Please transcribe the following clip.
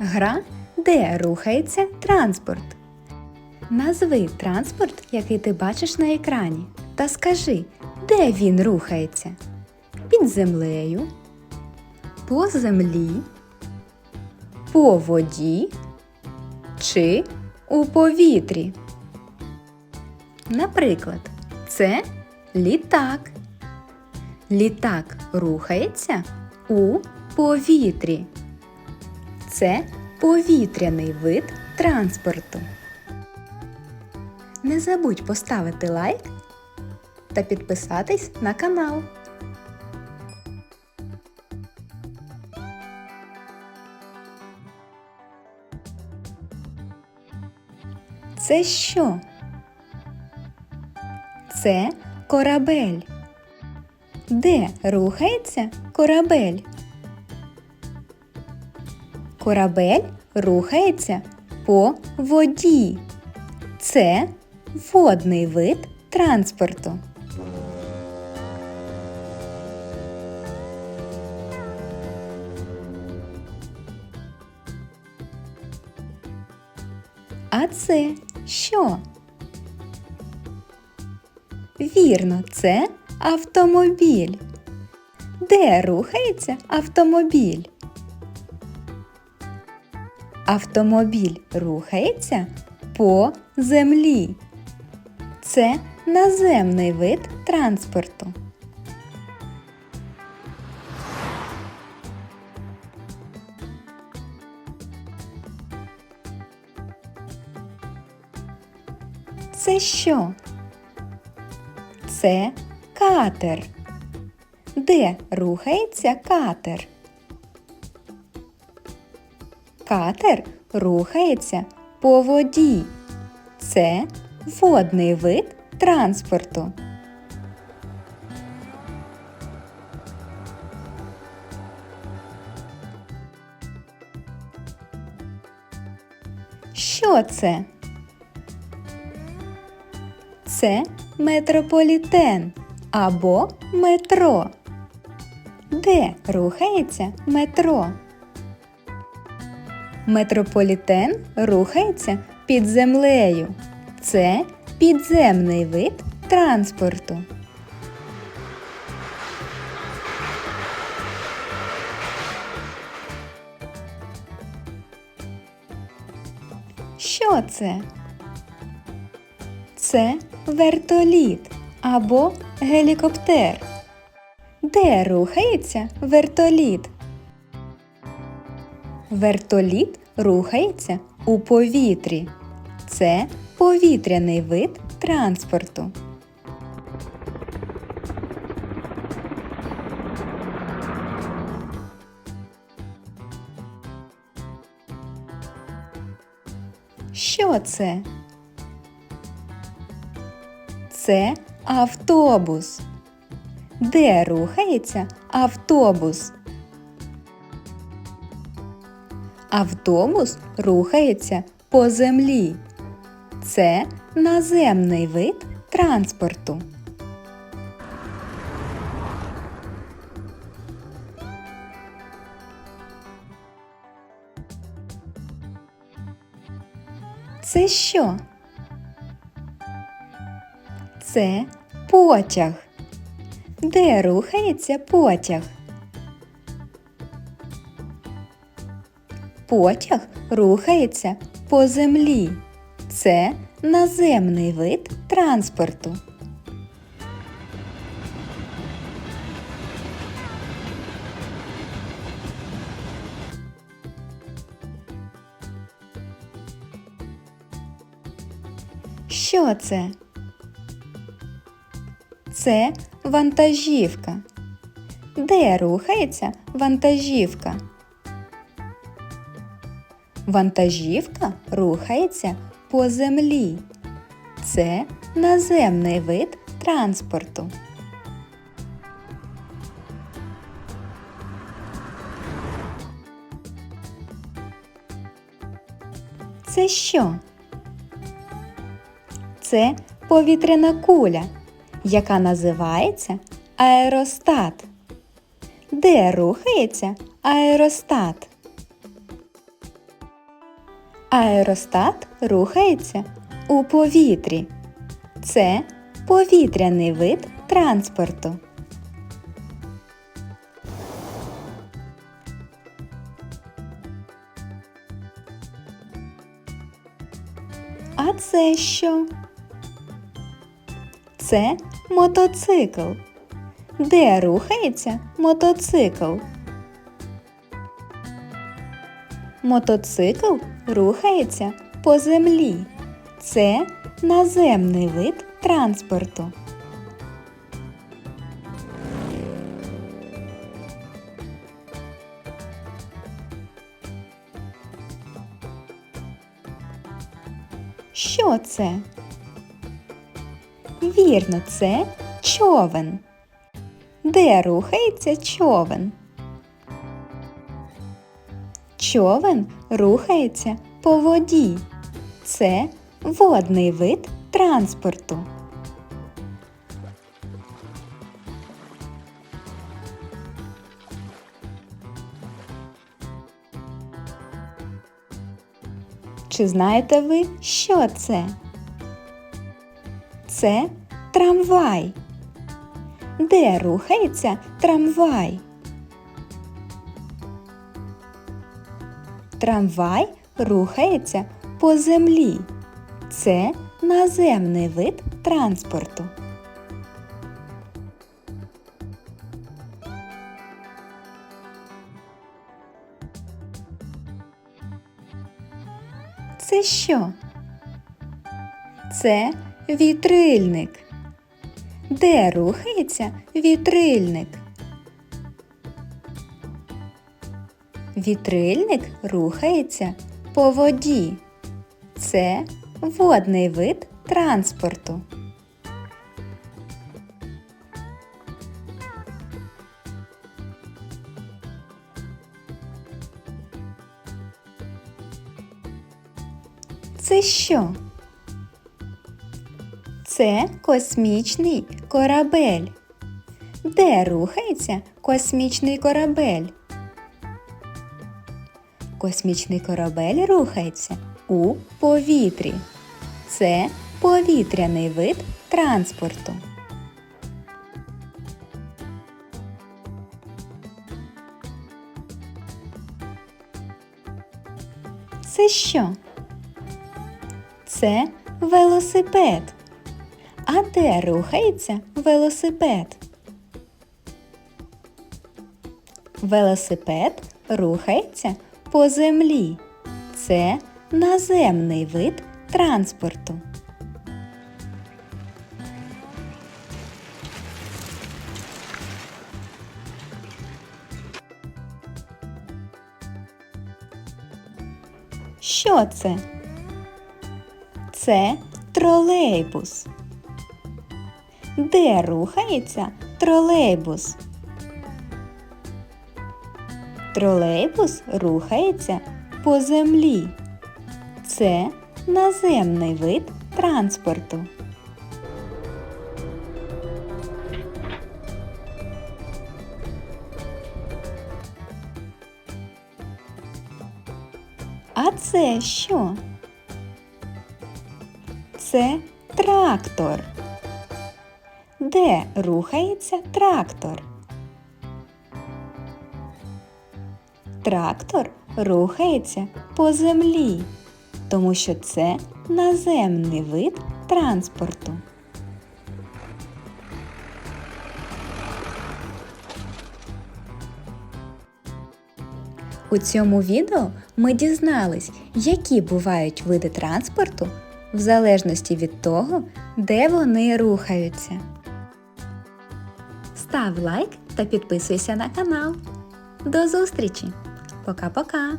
Гра, де рухається транспорт. Назви транспорт, який ти бачиш на екрані, та скажи, де він рухається? Під землею, по землі, по воді чи у повітрі. Наприклад, це літак. Літак рухається у повітрі. Це повітряний вид транспорту. Не забудь поставити лайк та підписатись на канал. Це що? Це корабель. Де рухається корабель? Корабель рухається по воді. Це водний вид транспорту. А це що? Вірно, це автомобіль. Де рухається автомобіль? Автомобіль рухається по землі. Це наземний вид транспорту. Це що? Це катер. Де рухається катер? Катер рухається по воді. Це водний вид транспорту. Що це? Це метрополітен або метро. Де рухається метро? Метрополітен рухається під землею. Це підземний вид транспорту. Що це? Це вертоліт або гелікоптер. Де рухається вертоліт? Вертоліт рухається у повітрі. Це повітряний вид транспорту. Що це? Це автобус. Де рухається автобус? Автобус рухається по землі. Це наземний вид транспорту. Це що? Це потяг. Де рухається потяг? Потяг рухається по землі. Це наземний вид транспорту. Що це? Це вантажівка. Де рухається вантажівка? Вантажівка рухається по землі. Це наземний вид транспорту. Це що? Це повітряна куля, яка називається аеростат. Де рухається аеростат? Аеростат рухається у повітрі. Це повітряний вид транспорту. А це що? Це мотоцикл. Де рухається мотоцикл? Мотоцикл рухається по землі. Це наземний вид транспорту. Що це? Вірно, це човен. Де рухається човен? Човен рухається по воді. Це водний вид транспорту. Чи знаєте ви, що це? Це трамвай. Де рухається трамвай? Трамвай рухається по землі. Це наземний вид транспорту. Це що? Це вітрильник. Де рухається вітрильник? Вітрильник рухається по воді. Це водний вид транспорту. Це що? Це космічний корабель. Де рухається космічний корабель? Космічний корабель рухається у повітрі. Це повітряний вид транспорту. Це що? Це велосипед. А де рухається велосипед? Велосипед рухається по землі. Це наземний вид транспорту. Що це? Це тролейбус. Де рухається тролейбус? Тролейбус рухається по землі. Це наземний вид транспорту. А це що? Це трактор. Де рухається трактор? Трактор рухається по землі, тому що це наземний вид транспорту. У цьому відео ми дізнались, які бувають види транспорту в залежності від того, де вони рухаються. Став лайк та підписуйся на канал. До зустрічі! Пока-пока!